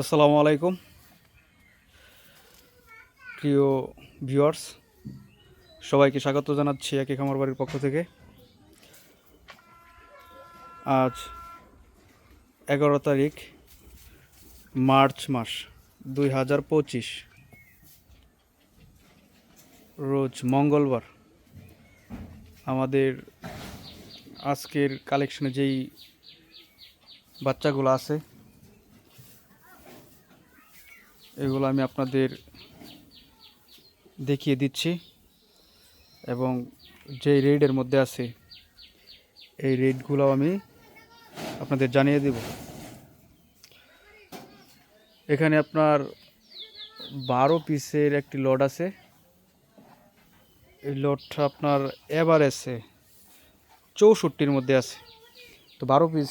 আসসালামু আলাইকুম। প্রিয় ভিউয়ার্স, সবাইকে স্বাগত জানাচ্ছি একই খামার বাড়ির পক্ষ থেকে। আজ এগারো তারিখ, মার্চ মাস, দুই হাজার পঁচিশ। রোজ মঙ্গলবার আমাদের আজকের কালেকশনে যেই বাচ্চাগুলো আছে এগুলো আমি আপনাদের দেখিয়ে দিচ্ছি। এবং যেই রেডের মধ্যে আছে, এই রেটগুলো আমি আপনাদের জানিয়ে দেব। এখানে আপনার বারো পিসের একটি লট আছে। এই লটটা আপনার এভারেজে চৌষট্টির মধ্যে আছে। তো বারো পিস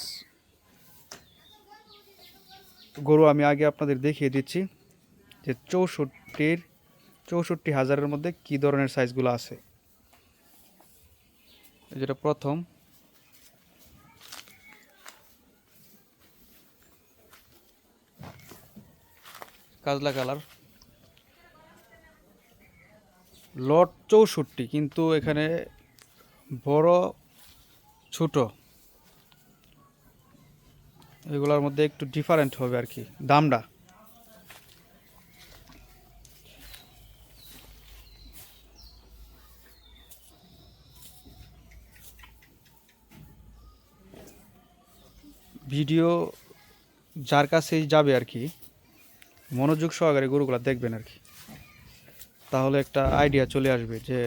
গরু আমি আগে আপনাদের দেখিয়ে দিচ্ছি। যে চৌষট্টির, চৌষট্টি হাজারের মধ্যে কী ধরনের সাইজগুলো আছে? যেটা প্রথম। কাজলা কালার। লট চৌষট্টি, কিন্তু এখানে বড়, ছোট। এগুলোর মধ্যে একটু ডিফারেন্ট হবে আর কি, দামটা। ভিডিও যার কাছেই যাবে আর কি, মনোযোগ সহকারে গরুগুলো দেখবেন আর কি। তাহলে একটা আইডিয়া চলে আসবে যে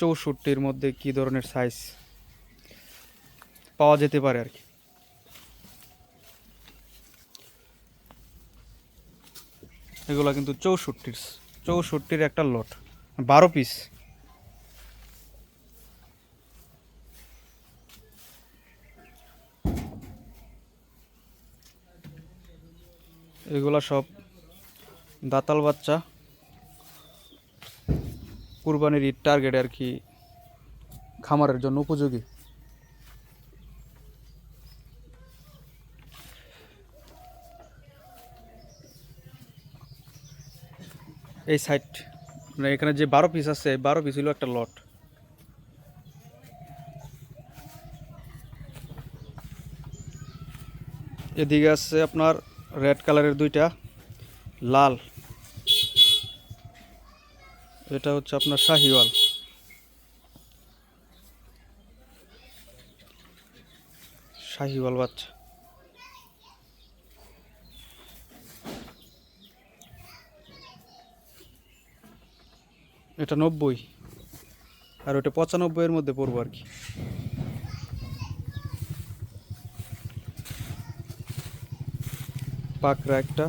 চৌষট্টির মধ্যে কি ধরনের সাইজ পাওয়া যেতে পারে আর কি। এগুলো কিন্তু চৌষট্টির চৌষট্টির একটা লট বারো পিস এগুলা সব দাতাল বাচ্চা। কুরবানির ঈদ টার্গেট আর কি খামারের জন্য উপযোগী। এই সাইড মানে এখানে যে বারো পিস আছে বারো পিস হলো একটা লট এদিকে আছে আপনার রেড কালারের দুইটা, লাল। এটা হচ্ছে আপনার শাহিওয়াল। শাহিওয়াল বাচ্চা। এটা নব্বই। আর ওটা পঁচানব্বইয়ের মধ্যে পড়ব আর কি। পাকড়া একটা।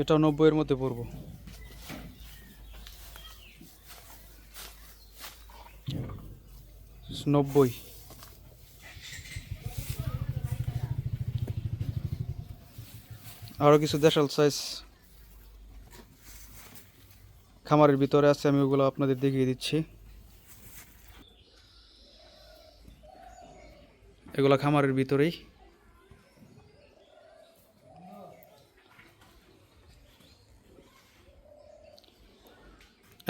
এটাও নব্বইয়ের মধ্যে পড়ব। নব্বই। আরও কিছু দেশাল সাইজ খামারের ভিতরে আছে, আমি ওগুলো আপনাদের দেখিয়ে দিচ্ছি। এগুলো খামারের ভিতরেই।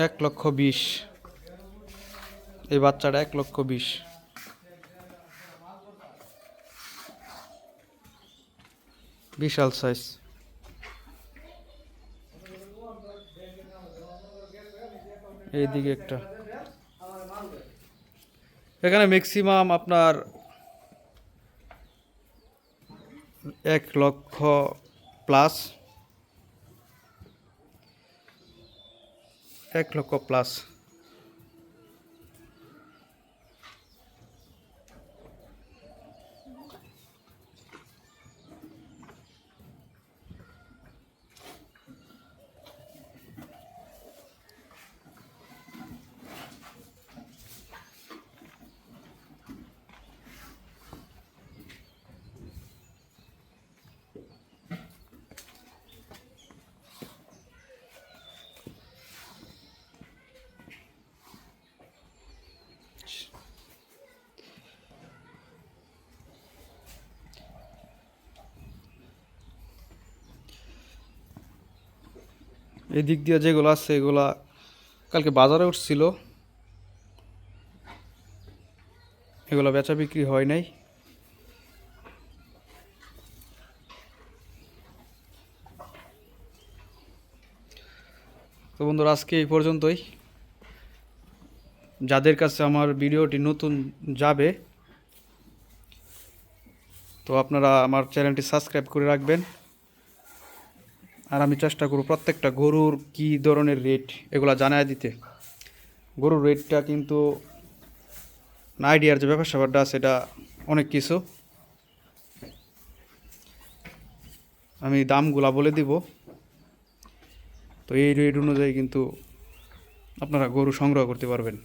এক লক্ষ বিশ। এই বাচ্চাটা এক লক্ষ বিশ। বিশাল সাইজ এইদিকে একটা। এখানে ম্যাক্সিমাম আপনার এক লক্ষ প্লাস এক লক্ষ প্লাস এই দিক দিয়ে যেগুলো আছে এগুলা কালকে বাজারে উঠছিল। এগুলো বেচা বিক্রি হয় নাই। তো বন্ধুরা, আজকে এই পর্যন্তই। যাদের কাছে আমার ভিডিওটি নতুন যাবে, তো আপনারা আমার চ্যানেলটি সাবস্ক্রাইব করে রাখবেন। আর আমি চেষ্টা করব প্রত্যেকটা গরুর কি ধরনের রেট এগুলা জানায় দিতে। গরুর রেটটা কিন্তু না আইডিয়ার যে ব্যাপার স্যাপারটা এটা অনেক কিছু। আমি দামগুলা বলে দিব। তো এই রেট অনুযায়ী কিন্তু আপনারা গরু সংগ্রহ করতে পারবেন।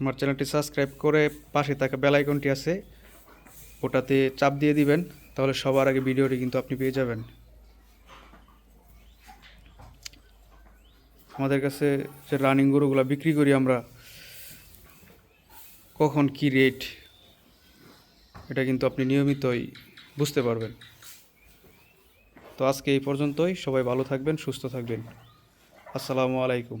আমার চ্যানেলটি সাবস্ক্রাইব করে পাশে থাকা বেল আইকনটি আছে, ওটাতে চাপ দিয়ে দিবেন, তাহলে সবার আগে ভিডিওটি কিন্তু আপনি পেয়ে যাবেন। আমাদের কাছে যে রানিং গরুগুলো বিক্রি করি আমরা, কখন কি রেট এটা কিন্তু আপনি নিয়মিতই বুঝতে পারবেন। তো আজকে এই পর্যন্তই, সবাই ভালো থাকবেন, সুস্থ থাকবেন। আসসালামু আলাইকুম।